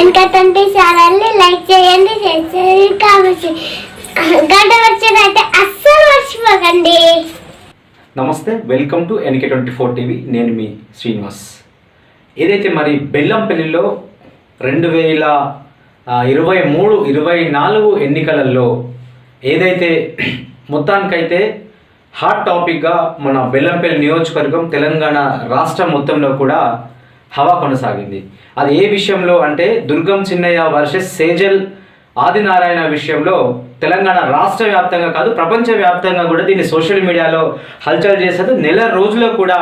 వెనకతంటే ఛానల్ని లైక్ చేయండి షేర్ చేయండి గంట వచ్చినట్టే అస్సలు మర్చిపోకండి. నమస్తే welcome to N K twenty four TV. నేను మీ శ్రీనివాస్. ఏదైతే మరి బెల్లంపల్లిలో రెండు వేల ఇరవై మూడు ఇరవై నాలుగు ఎన్నికలలో ఏదైతే మొత్తానికైతే హాట్ టాపిక్గా మన బెల్లంపల్లి నియోజకవర్గం తెలంగాణ రాష్ట్రం మొత్తంలో కూడా హవా కొనసాగింది. అది ఏ విషయంలో అంటే దుర్గం చిన్నయ్య వర్సెస్ సేజల్ ఆదినారాయణ విషయంలో తెలంగాణ రాష్ట్ర వ్యాప్తంగా కాదు ప్రపంచవ్యాప్తంగా కూడా దీన్ని సోషల్ మీడియాలో హల్చల్ చేసేది. నెల రోజుల్లో కూడా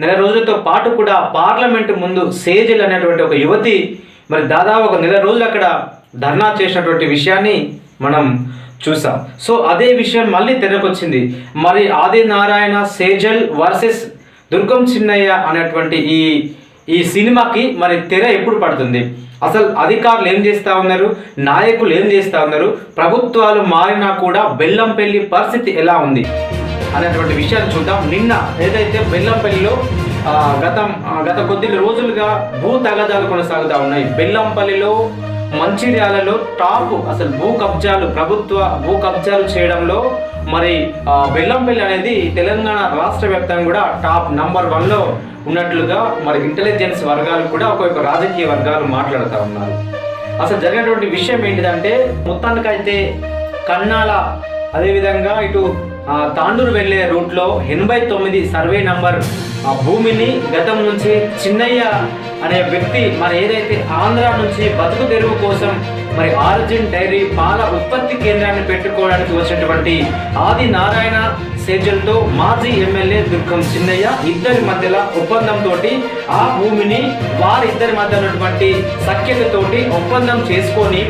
నెల రోజులతో పాటు కూడా పార్లమెంట్ ముందు సేజల్ అనేటువంటి ఒక యువతి మరి దాదాపు ఒక నెల రోజులు అక్కడ ధర్నా చేసినటువంటి విషయాన్ని మనం చూసాం. సో అదే విషయం మళ్ళీ తెరకొచ్చింది. మరి ఆదినారాయణ సేజల్ వర్సెస్ దుర్గం చిన్నయ్య అనేటువంటి ఈ ఈ సినిమాకి మరి తెర ఎప్పుడు పడుతుంది? అసలు అధికారులు ఏం చేస్తూ ఉన్నారు? నాయకులు ఏం చేస్తూ ఉన్నారు? ప్రభుత్వాలు మారినా కూడా బెల్లంపల్లి పరిస్థితి ఎలా ఉంది? అనేటువంటి విషయాలు చూద్దాం. నిన్న ఏదైతే బెల్లంపల్లిలో గత గతం గత కొద్ది రోజులుగా భూ తగదాలు కొనసాగుతూ ఉన్నాయి. బెల్లంపల్లిలో మంచిర్యాలలో టాప్ అసలు భూ కబ్జాలు ప్రభుత్వ భూ కబ్జాలు చేయడంలో మరి బెల్లంపల్లి అనేది తెలంగాణ రాష్ట్ర వ్యాప్తంగా కూడా టాప్ నంబర్ వన్లో ఉన్నట్లుగా మరి ఇంటెలిజెన్స్ వర్గాలు కూడా ఒక్కొక్క రాజకీయ వర్గాలు మాట్లాడుతూ ఉన్నారు. అసలు జరిగినటువంటి విషయం ఏంటిదంటే మొత్తానికైతే కన్నాల అదేవిధంగా ఇటు తాండూరు వెళ్ళే రూట్లో ఎనభై తొమ్మిది సర్వే నంబర్ భూమిని గతం నుంచి చిన్నయ్య అనే వ్యక్తి మరి ఏదైతే ఆంధ్ర నుంచి బతుకు తెరువు కోసం మరి ఆరిజిన్ డైరీ పాల ఉత్పత్తి కేంద్రాన్ని పెట్టుకోవడానికి వచ్చినటువంటి ఆది నారాయణ సేజల్తో మాజీ ఎమ్మెల్యే దుర్గం చిన్నయ్య ఇద్దరి మధ్యలో ఒప్పందంతో ఆ భూమిని వారిద్దరి మధ్య ఉన్నటువంటి సఖ్యతతోటి ఒప్పందం చేసుకొని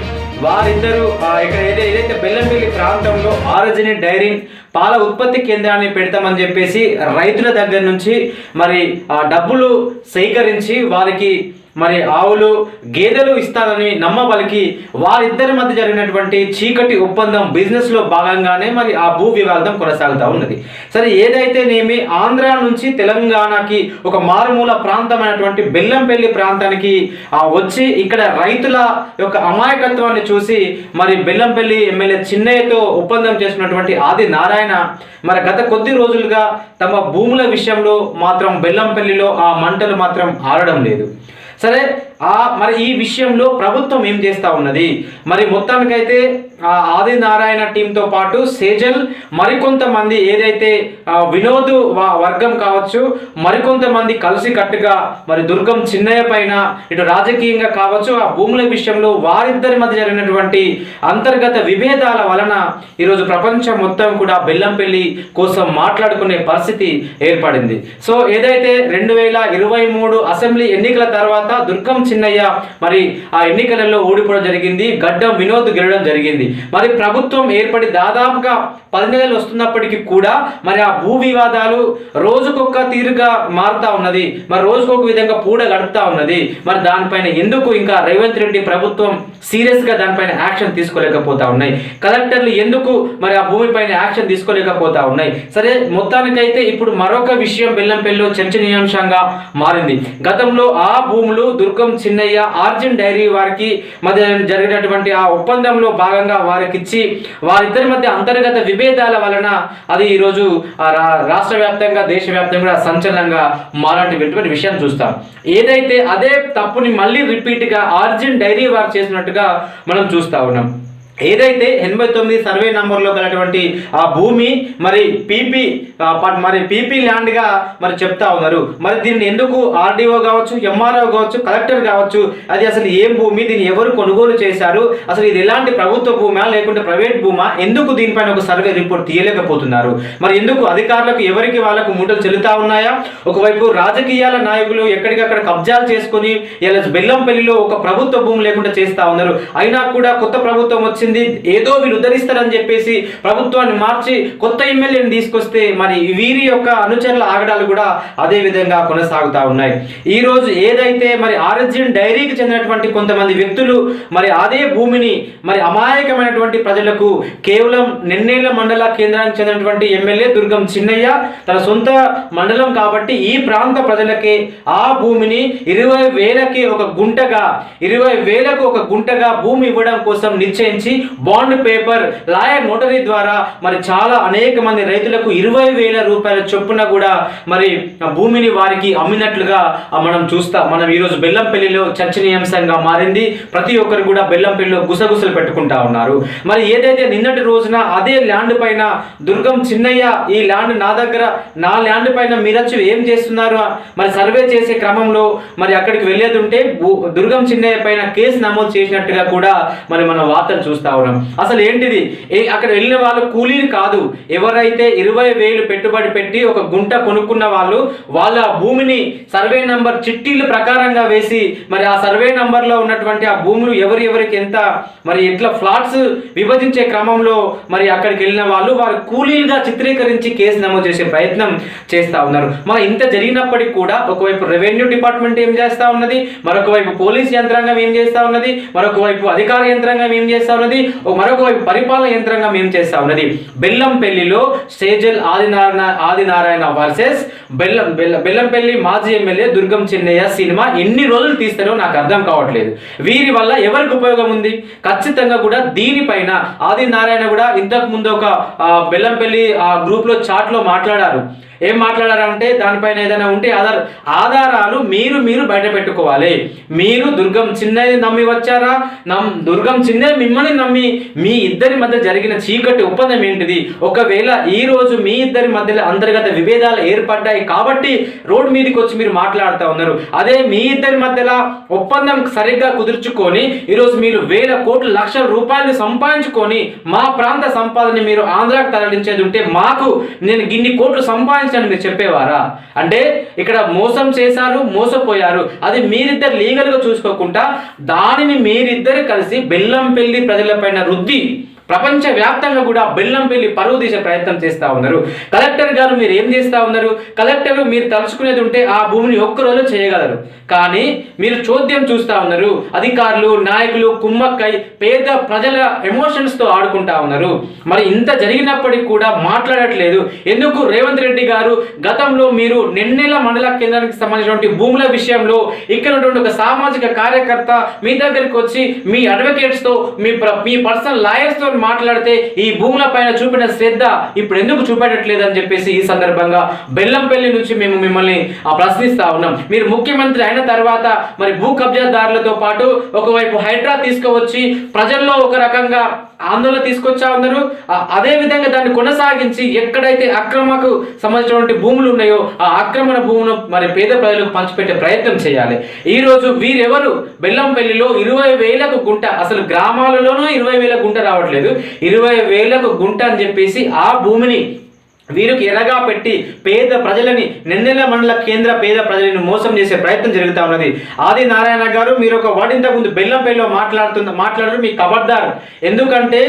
వారిద్దరూ ఇక్కడ ఏదైతే ఏదైతే బెల్లంపల్లి ప్రాంతంలో ఆరిజిన్ డైరీ పాల ఉత్పత్తి కేంద్రాన్ని పెడతామని చెప్పేసి రైతుల దగ్గర నుంచి మరి ఆ డబ్బులు సేకరించి వారికి మరి ఆవులు గేదెలు ఇస్తారని నమ్మబలికి వారిద్దరి మధ్య జరిగినటువంటి చీకటి ఒప్పందం బిజినెస్లో భాగంగానే మరి ఆ భూ వివాదం కొనసాగుతూ ఉన్నది. సరే ఏదైతేనేమి ఆంధ్ర నుంచి తెలంగాణకి ఒక మారుమూల ప్రాంతమైనటువంటి బెల్లంపల్లి ప్రాంతానికి వచ్చి ఇక్కడ రైతుల యొక్క అమాయకత్వాన్ని చూసి మరి బెల్లంపల్లి ఎమ్మెల్యే చిన్నయ్యతో ఒప్పందం చేసుకున్నటువంటి ఆది నారాయణ మరి గత కొద్ది రోజులుగా తమ భూముల విషయంలో మాత్రం బెల్లంపల్లిలో ఆ మంటలు మాత్రం ఆడడం లేదు. సరే ఆ మరి ఈ విషయంలో ప్రభుత్వం ఏం చేస్తా ఉన్నది? మరి మొత్తానికైతే ఆది నారాయణ టీంతో పాటు సేజల్ మరికొంతమంది ఏదైతే వినోద్ వర్గం కావచ్చు మరికొంతమంది కలిసి కట్టుగా మరి దుర్గం చిన్నయ్య పైన ఇటు రాజకీయంగా కావచ్చు ఆ భూముల విషయంలో వారిద్దరి మధ్య జరిగినటువంటి అంతర్గత విభేదాల వలన ఈరోజు ప్రపంచం మొత్తం కూడా బెల్లంపల్లి కోసం మాట్లాడుకునే పరిస్థితి ఏర్పడింది. సో ఏదైతే రెండు వేల ఇరవై మూడు అసెంబ్లీ ఎన్నికల తర్వాత దుర్గం చిన్నయ్య. మరి ఆ ఎన్నికలలో ఓడిపోవడం జరిగింది గడ్డం వినోద్ గెలవడం జరిగింది. మరి ప్రభుత్వం ఏర్పడి దాదాపుగా పది నెలలు వస్తున్నప్పటికీ కూడా మరి ఆ భూ వివాదాలు రోజుకొక తీరుగా మారుతా ఉన్నది. మరి రోజుకొక విధంగా పూడ గడుపుతా ఉన్నది. మరి దానిపైన ఎందుకు ఇంకా రేవంత్ రెడ్డి ప్రభుత్వం సీరియస్గా దానిపైన యాక్షన్ తీసుకోలేకపోతా ఉన్నాయి? కలెక్టర్లు ఎందుకు మరి ఆ భూమిపైన యాక్షన్ తీసుకోలేకపోతా ఉన్నాయి? సరే మొత్తానికైతే ఇప్పుడు మరొక విషయం బెల్లంపల్లిలో చర్చనీయాంశంగా మారింది. గతంలో ఆ భూములు దుర్గం చిన్నయ్య ఆర్జిన్ డైరీ వారికి మధ్య జరిగినటువంటి ఆ ఒప్పందంలో భాగంగా వారికి ఇచ్చి వారిద్దరి మధ్య అంతర్గత విభేదాల వలన అది ఈరోజు ఆ రాష్ట్ర వ్యాప్తంగా దేశవ్యాప్తంగా సంచలనంగా మాలాంటి విషయం చూస్తాం. ఏదైతే అదే తప్పుని మళ్ళీ రిపీట్గా ఆర్జిన్ డైరీ వారు చేసినట్టుగా మనం చూస్తా ఉన్నాం. ఏదైతే ఎనభై తొమ్మిది సర్వే నంబర్లో గలటువంటి ఆ భూమి మరి పీపీ మరి పీపీ ల్యాండ్గా మరి చెప్తా ఉన్నారు. మరి దీన్ని ఎందుకు ఆర్డీఓ కావచ్చు ఎంఆర్ఓ కావచ్చు కలెక్టర్ కావచ్చు అది అసలు ఏం భూమి దీన్ని ఎవరు కొనుగోలు చేశారు అసలు ఇది ఎలాంటి ప్రభుత్వ భూమా లేకుంటే ప్రైవేట్ భూమా ఎందుకు దీనిపైన ఒక సర్వే రిపోర్ట్ తీయలేకపోతున్నారు? మరి ఎందుకు అధికారులకు ఎవరికి వాళ్ళకు మూటలు చెల్లుతా ఉన్నాయా? ఒకవైపు రాజకీయాల నాయకులు ఎక్కడికక్కడ కబ్జాలు చేసుకొని ఇలా బెల్లంపల్లిలో ఒక ప్రభుత్వ భూమి లేకుండా చేస్తా ఉన్నారు. అయినా కూడా కొత్త ప్రభుత్వం వచ్చింది వచ్చింది ఏదో వీళ్ళు ఉద్ధరిస్తారని చెప్పేసి ప్రభుత్వాన్ని మార్చి కొత్త ఎమ్మెల్యేని తీసుకొస్తే మరి వీరి యొక్క అనుచరుల ఆగడాలు కూడా అదే విధంగా కొనసాగుతా ఉన్నాయి. ఈ రోజు ఏదైతే మరి ఆరిజిన్ డైరీకి చెందినటువంటి కొంతమంది వ్యక్తులు మరి అదే భూమిని మరి అమాయకమైనటువంటి ప్రజలకు కేవలం నిన్నేళ్ళ మండల కేంద్రానికి చెందినటువంటి ఎమ్మెల్యే దుర్గం చిన్నయ్య తన సొంత మండలం కాబట్టి ఈ ప్రాంత ప్రజలకే ఆ భూమిని ఇరవై వేలకి ఒక గుంటగా ఇరవై వేలకు ఒక గుంటగా భూమి ఇవ్వడం కోసం నిశ్చయించి బాండ్ పేపర్ లాయర్ నోటరీ ద్వారా మరి చాలా అనేక మంది రైతులకు ఇరవై వేల రూపాయల చొప్పున కూడా మరి భూమిని వారికి అమ్మినట్లుగా మనం చూస్తాం. మనం ఈరోజు బెల్లంపల్లిలో చర్చనీయాంశంగా మారింది. ప్రతి ఒక్కరు కూడా బెల్లంపల్లిలో గుసగుసలు పెట్టుకుంటా ఉన్నారు. మరి ఏదైతే నిన్నటి రోజున అదే ల్యాండ్ పైన దుర్గం చిన్నయ్య ఈ ల్యాండ్ నా దగ్గర నా ల్యాండ్ పైన మీరచ్చు ఏం చేస్తున్నారు? మరి సర్వే చేసే క్రమంలో మరి అక్కడికి వెళ్ళేది ఉంటే దుర్గం చిన్నయ్య పైన కేసు నమోదు చేసినట్టుగా కూడా మరి మన వార్తలు చూస్తా. ఉన్నాం అసలు ఏంటిది? ఏ- అక్కడ వెళ్ళిన వాళ్ళు కూలీలు కాదు. ఎవరైతే ఇరవై వేలు పెట్టుబడి పెట్టి ఒక గుంట కొనుక్కున్న వాళ్ళు వాళ్ళ భూమిని సర్వే నంబర్ చిట్టీలు ప్రకారంగా వేసి మరి ఆ సర్వే నంబర్లో ఉన్నటువంటి ఆ భూములు ఎవరు ఎవరికి ఎంత మరి ఎట్లా ఫ్లాట్స్ విభజించే క్రమంలో మరి అక్కడికి వెళ్ళిన వాళ్ళు వారు కూలీలుగా చిత్రీకరించి కేసు నమోదు చేసే ప్రయత్నం చేస్తా ఉన్నారు. మరి ఇంత జరిగినప్పటికీ కూడా ఒకవైపు రెవెన్యూ డిపార్ట్మెంట్ ఏం చేస్తా ఉన్నది మరొక వైపు పోలీస్ యంత్రాంగం ఏం చేస్తా ఉన్నది మరొక వైపు అధికార యంత్రాంగం ఏం చేస్తూ ఉన్నది ఓ మరొక వైపు పరిపాలన యంత్రాంగం ఏం చేస్తా ఉన్నది? బెల్లంపల్లిలో స్టేజల్ ఆదినారాయణ ఆదినారాయణ వర్సెస్ బెల్లం బెల్ల బెల్లంపల్లి మాజీ ఎమ్మెల్యే దుర్గం చిన్నయ్య సినిమా ఎన్ని రోజులు తీస్తారో నాకు అర్థం కావట్లేదు. వీరి వల్ల ఎవరికి ఉపయోగం ఉంది? ఖచ్చితంగా కూడా దీనిపైన ఆదినారాయణ కూడా ఇంతకు ముందు ఒక ఆ, బెల్లంపల్లి ఆ గ్రూప్లో చాట్లో మాట్లాడారు. ఏం మాట్లాడారంటే దానిపైన ఏదైనా ఉంటే ఆధార్ ఆధారాలు మీరు మీరు బయట పెట్టుకోవాలి. మీరు దుర్గం చిన్నది నమ్మి వచ్చారా? నమ్ దుర్గం చిన్నది మిమ్మల్ని నమ్మి మీ ఇద్దరి మధ్య జరిగిన చీకటి ఒప్పందం ఏంటిది? ఒకవేళ ఈ రోజు మీ ఇద్దరి మధ్యలో అంతర్గత విభేదాలు ఏర్పడ్డాయి కాబట్టి రోడ్ మీదకి వచ్చి మీరు మాట్లాడుతూ ఉన్నారు. అదే మీ ఇద్దరి మధ్యలో ఒప్పందం సరిగ్గా కుదుర్చుకొని ఈరోజు మీరు వేల కోట్ల లక్షల రూపాయలు సంపాదించుకొని మా ప్రాంత సంపాదన మీరు ఆంధ్రాకు తరలించేది ఉంటే మాకు నేను గిన్ని కోట్లు సంపాదించాను మీరు చెప్పేవారా? అంటే ఇక్కడ మోసం చేశారు మోసపోయారు. అది మీరిద్దరు లీగల్గా చూసుకోకుండా దానిని మీరిద్దరు కలిసి బెల్లం పెళ్ళి ప్రజల ప్రజలపైన రుద్ది ప్రపంచ వ్యాప్తంగా కూడా బెల్లంపల్లి పరువు తీసే ప్రయత్నం చేస్తా ఉన్నారు. కలెక్టర్ గారు మీరు ఏం చేస్తా ఉన్నారు? కలెక్టర్ మీరు తలుచుకునేది ఉంటే ఆ భూమిని ఒక్కరోజు చేయగలరు. కానీ మీరు చోద్యం చూస్తా ఉన్నారు. అధికారులు నాయకులు కుమ్మక్కై పేద ప్రజల ఎమోషన్స్తో ఆడుకుంటా ఉన్నారు. మరి ఇంత జరిగినప్పటికీ కూడా మాట్లాడట్లేదు. ఎందుకు? రేవంత్ రెడ్డి గారు గతంలో మీరు నిన్నెల మండల కేంద్రానికి సంబంధించినటువంటి భూముల విషయంలో ఇక్కడ ఉన్నటువంటి ఒక సామాజిక కార్యకర్త మీ దగ్గరికి వచ్చి మీ అడ్వకేట్స్తో మీ ప్ర- మీ పర్సనల్ లాయర్స్తో మాట్లాడితే ఈ భూముల పైన చూపిన శ్రద్ధ ఇప్పుడు ఎందుకు చూపెట్టట్లేదు అని చెప్పేసి ఈ సందర్భంగా బెల్లంపల్లి నుంచి మేము మిమ్మల్ని ప్రశ్నిస్తా ఉన్నాం. మీరు ముఖ్యమంత్రి అయిన తర్వాత మరి భూ కబ్జాదారులతో పాటు ఒకవైపు హైడ్రా తీసుకువచ్చి ప్రజల్లో ఒక రకంగా ఆందోళన తీసుకొచ్చా ఉన్నారు అదే విధంగా దాన్ని కొనసాగించి ఎక్కడైతే అక్రమకు సంబంధించినటువంటి భూములు ఉన్నాయో ఆ ఆక్రమణ భూములను మరి పేద ప్రజలకు పంచిపెట్టే ప్రయత్నం చేయాలి. ఈ రోజు వీరెవరు? బెల్లంపల్లిలో ఇరవై వేలకు గుంట అసలు గ్రామాలలోనూ ఇరవై వేల గుంట రావట్లేదు. ఇరవై వేలకు గుంట అని చెప్పేసి ఆ భూమిని వీరికి ఎరగా పెట్టి పేద ప్రజలని నిన్నెల మండల కేంద్ర పేద ప్రజలను మోసం చేసే ప్రయత్నం జరుగుతా ఉన్నది. ఆది నారాయణ గారు మీరు ఒక వార్డు ఇంతకు ముందు బెల్లంపల్లిలో మాట్లాడుతున్న మాట్లాడరు మీ కబర్దార్ ఎందుకంటే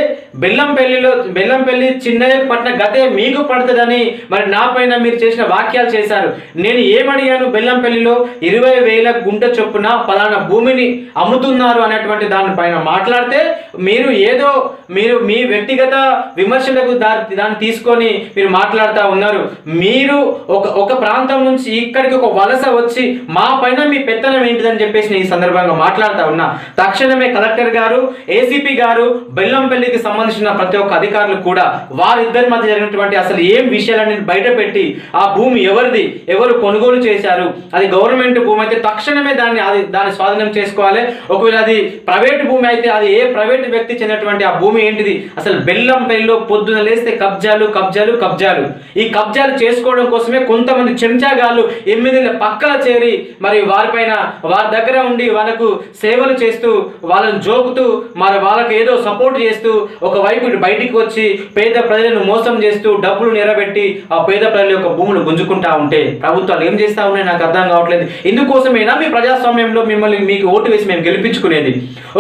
బెల్లంపల్లిలో బెల్లంపల్లి చిన్నయ్య పట్టిన గతే మీకు పడుతుందని మరి నా పైన మీరు చేసిన వాక్యాలు చేశారు. నేను ఏమడిగాను బెల్లంపల్లిలో? ఇరవై వేల గుంట చొప్పున పలానా భూమిని అమ్ముతున్నారు అనేటువంటి దానిపైన మాట్లాడితే మీరు ఏదో మీరు మీ వ్యక్తిగత విమర్శలకు దారి దాన్ని తీసుకొని మీరు మాట్లాడుతూ ఉన్నారు. మీరు ఒక ఒక ప్రాంతం నుంచి ఇక్కడికి ఒక వలస వచ్చి మా పైన మీ పెత్తనం ఏంటిదని చెప్పేసి నేను ఈ సందర్భంగా మాట్లాడుతూ ఉన్నా. తక్షణమే కలెక్టర్ గారు ఏసీపీ గారు బెల్లంపల్లికి సంబంధించిన ప్రతి ఒక్క అధికారులు కూడా వారిద్దరి మధ్య జరిగినటువంటి అసలు ఏం విషయాలని బయట పెట్టి ఆ భూమి ఎవరిది ఎవరు కొనుగోలు చేశారు అది గవర్నమెంట్ భూమి అయితే తక్షణమే దాన్ని అది దాన్ని స్వాధీనం చేసుకోవాలి. ఒకవేళ అది ప్రైవేట్ భూమి అయితే అది ఏ ప్రైవేట్ వ్యక్తి చెందినటువంటి ఆ భూమి ఏంటిది? అసలు బెల్లంపల్లిలో పొద్దున లేస్తే కబ్జాలు కబ్జాలు కబ్జాలు. కబ్జాలు ఈ కబ్జాలు చేసుకోవడం కోసమే కొంతమంది చెంచాగాళ్ళు ఎమ్మెల్యేల పక్కల చేరి మరి వారిపైన వారి దగ్గర ఉండి వాళ్ళకు సేవలు చేస్తూ వాళ్ళని జోకుతూ మరి వాళ్ళకి ఏదో సపోర్ట్ చేస్తూ ఒకవైపు బయటికి వచ్చి పేద ప్రజలను మోసం చేస్తూ డబ్బులు నిలబెట్టి ఆ పేద ప్రజల యొక్క భూములు గుంజుకుంటా ఉంటే ప్రభుత్వాలు ఏం చేస్తా ఉన్నాయి నాకు అర్థం కావట్లేదు. ఇందుకోసమేనా మీ ప్రజాస్వామ్యంలో మిమ్మల్ని మీకు ఓటు వేసి మేము గెలిపించుకునేది?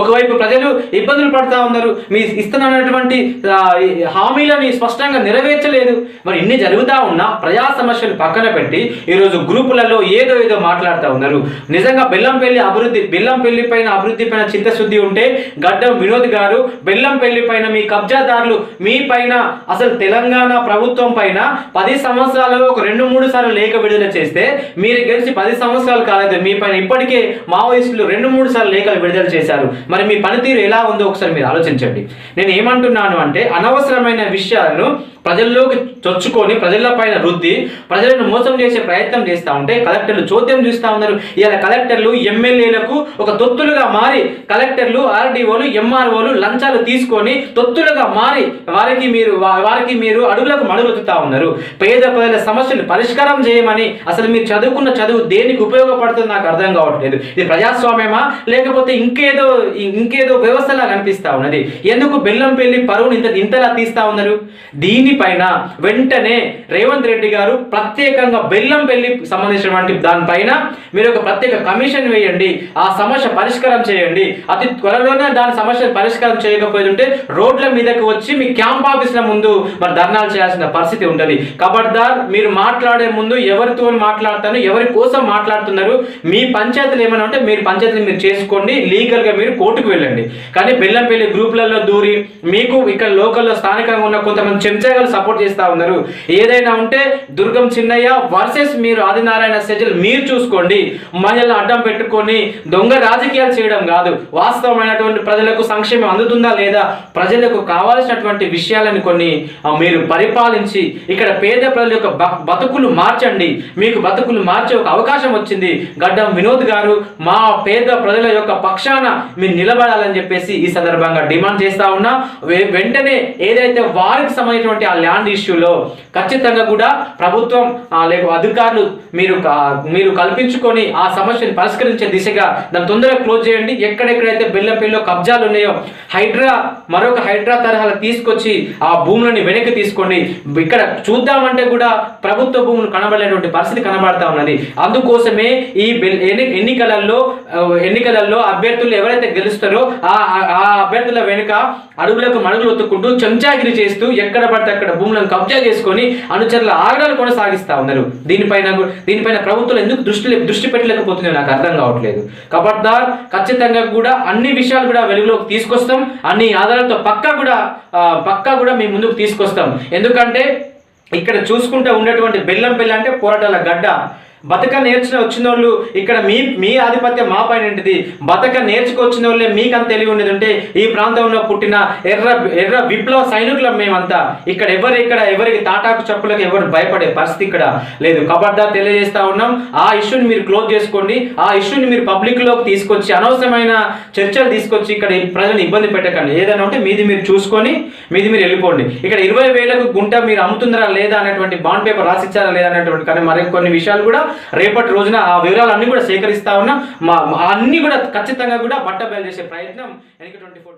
ఒకవైపు ప్రజలు ఇబ్బందులు పడతా ఉన్నారు. మీ ఇస్తున్నటువంటి హామీలని స్పష్టంగా నెరవేర్చలేదు. మరి ఇన్ని జరుగుతూ ఉన్నా ప్రజా సమస్యలు పక్కన పెట్టి ఈరోజు గ్రూపులలో ఏదో ఏదో మాట్లాడుతూ ఉన్నారు. నిజంగా బెల్లంపల్లి అభివృద్ధి బెల్లంపల్లి పైన అభివృద్ధి పైన చిత్తశుద్ధి ఉంటే గడ్డం వినోద్ గారు బెల్లంపల్లి పైన మీ కబ్జాదారులు మీ పైన అసలు తెలంగాణ ప్రభుత్వం పైన పది సంవత్సరాలలో ఒక రెండు మూడు సార్లు లేఖ విడుదల చేస్తే మీరు గెలిచి పది సంవత్సరాలు కాలేదు. మీ పైన ఇప్పటికే మావోయిస్టులు రెండు మూడు సార్లు లేఖలు విడుదల చేశారు. మరి మీ పనితీరు ఎలా ఉందో ఒకసారి మీరు ఆలోచించండి. నేను ఏమంటున్నాను అంటే అనవసరమైన విషయాలను ప్రజల్లోకి చొచ్చుకొని ప్రజల పైన రుద్ది ప్రజలను మోసం చేసే ప్రయత్నం చేస్తూ ఉంటే కలెక్టర్లు చోద్యం చూస్తూ ఉన్నారు. ఇలా కలెక్టర్లు ఎమ్మెల్యేలకు ఒక తొత్తులుగా మారి కలెక్టర్లు ఆర్డీఓలు ఎంఆర్ఓలు లంచాలు తీసుకొని తొత్తులుగా మారి వారికి మీరు వారికి మీరు అడుగులకు మడుగులుతుతా ఉన్నారు. పేద ప్రజల సమస్యలు పరిష్కారం చేయమని అసలు మీరు చదువుకున్న చదువు దేనికి ఉపయోగపడుతుంది నాకు అర్థం కావట్లేదు. ఇది ప్రజాస్వామ్యమా? లేకపోతే ఇంకేదో ఇంకేదో వ్యవస్థలా కనిపిస్తా ఉన్నది. ఎందుకు బెల్లం పెళ్ళి పరువుని ఇంత ఇంతలా తీస్తా ఉన్నారు? దీనిపైన వెంటనే రేవంత్ రెడ్డి గారు ప్రత్యేకంగా బెల్లం పెళ్ళి సంబంధించినటువంటి దానిపైన మీరు ఒక ప్రత్యేక కమిషన్ వేయండి ఆ సమస్య పరిష్కారం చేయండి. అతి త్వరలోనే దాని సమస్య పరిష్కారం చేయకపోతుంటే రోడ్ల మీదకి వచ్చి మీ క్యాంప్ ఆఫీసుల ముందు మరి ధర్నాలు చేయాల్సిన పరిస్థితి ఉంటుంది కబడ్దార్ మీరు మాట్లాడే ముందు ఎవరితో మాట్లాడతాను ఎవరి కోసం మాట్లాడుతున్నారు మీ పంచాయతీలు ఏమైనా ఉంటే మీరు పంచాయతీలు మీరు చేసుకోండి లీగల్గా మీరు కోర్టుకు వెళ్ళండి. కానీ బెల్లంపల్లి గ్రూప్లలో దూరి మీకు ఇక్కడ లోకల్లో స్థానికంగా ఉన్న కొంతమంది వాళ్ళు సపోర్ట్ చేస్తూ ఉన్నారు. ఏదైనా ఉంటే దుర్గం చిన్నయ్య వర్సెస్ మీరు ఆదినారాయణ సెజల్ మీరు చూసుకోండి. మహిళలను అడ్డం పెట్టుకొని దొంగ రాజకీయాలు చేయడం కాదు. వాస్తవమైనటువంటి ప్రజలకు సంక్షేమం అందుతుందా లేదా? ప్రజలకు కావాల్సినటువంటి విషయాలను కొన్ని మీరు పరిపాలించి ఇక్కడ పేద ప్రజల యొక్క బతుకులు మార్చండి. మీకు బతుకులు మార్చే ఒక అవకాశం వచ్చింది. గడ్డం వినోద్ గారు మా పేద ప్రజల యొక్క పక్షాన మీరు నిలబడాలని చెప్పేసి ఈ సందర్భంగా డిమాండ్ చేస్తా ఉన్నా. వెంటనే ఏదైతే వారికి సంబంధించినటువంటి ఆ ల్యాండ్ ఇష్యూలో ఖచ్చితంగా కూడా ప్రభుత్వం లేక అధికారులు మీరు మీరు కల్పించుకొని ఆ సమస్యను పరిష్కరించే దిశగా దాన్ని తొందరగా క్లోజ్ చేయండి. ఎక్కడెక్కడైతే బెల్లంపల్లిలో కబ్జాలు ఉన్నాయో హైడ్రా మరొక హైడ్రా తరహాలు తీసుకొచ్చి ఆ భూములని వెనక్కి తీసుకోండి. ఇక్కడ చూద్దామంటే కూడా ప్రభుత్వ భూములు కనబడేటువంటి పరిస్థితి కనబడతా ఉన్నది. అందుకోసమే ఈ ఎన్ని- ఎన్నికలలో ఎన్నికలలో అభ్యర్థులు ఎవరైతే గెలుస్తారో ఆ ఆ అభ్యర్థుల వెనుక అడుగులకు మడుగులు ఒత్తుకుంటూ చెంచాగిరి చేస్తూ ఎక్కడ పడితే అక్కడ భూములను కబ్జా చేసుకొని అనుచరుల ఆగడాలు కొనసాగిస్తా ఉన్నారు. దీనిపైన దీనిపైన ప్రభుత్వం ఎందుకు దృష్టి దృష్టి పెట్టలేకపోతుందో నాకు అర్థం కావట్లేదు. కబడ్దార్ ఖచ్చితంగా కూడా అన్ని విషయాలు కూడా వెలుగులోకి తీసుకొస్తాం. అన్ని ఆధారాలతో పక్కా కూడా పక్కా కూడా మేము ముందుకు తీసుకొస్తాం. ఎందుకంటే ఇక్కడ చూసుకుంటే ఉన్నటువంటి బెల్లం బెల్ల అంటే పోరాటాల గడ్డ. బతక నేర్చుకుని వచ్చిన వాళ్ళు ఇక్కడ మీ మీ ఆధిపత్యం మా పైన ఉంటుంది బతక నేర్చుకొచ్చిన వాళ్ళే మీకు అంత తెలివి ఉండేది ఉంటే ఈ ప్రాంతంలో పుట్టిన ఎర్ర ఎర్ర విప్లవ సైనికులం మేమంతా. ఇక్కడ ఎవరు ఇక్కడ ఎవరికి తాటాకు చెప్పులకు ఎవరు భయపడే పరిస్థితి ఇక్కడ లేదు. కబడ్డా తెలియజేస్తా ఉన్నాం. ఆ ఇష్యూని మీరు క్లోజ్ చేసుకోండి. ఆ ఇష్యూని మీరు పబ్లిక్లోకి తీసుకొచ్చి అనవసరమైన చర్చలు తీసుకొచ్చి ఇక్కడ ప్రజలను ఇబ్బంది పెట్టకండి. ఏదైనా ఉంటే మీది మీరు చూసుకొని మీది మీరు వెళ్ళిపోండి. ఇక్కడ ఇరవై వేలకు గుంట మీరు అమ్ముతుందరా లేదా అనేటువంటి బాండ్ పేపర్ రాసిచ్చారా లేదా అనేటువంటి కానీ మరి కొన్ని విషయాలు కూడా రేపటి రోజున ఆ వివరాలన్నీ కూడా సేకరిస్తా ఉన్నాం. మా అన్నీ అన్ని కూడా ఖచ్చితంగా కూడా బట్ట బయలు చేసే ప్రయత్నం. ఎన్నిక ట్వంటీ ఫోర్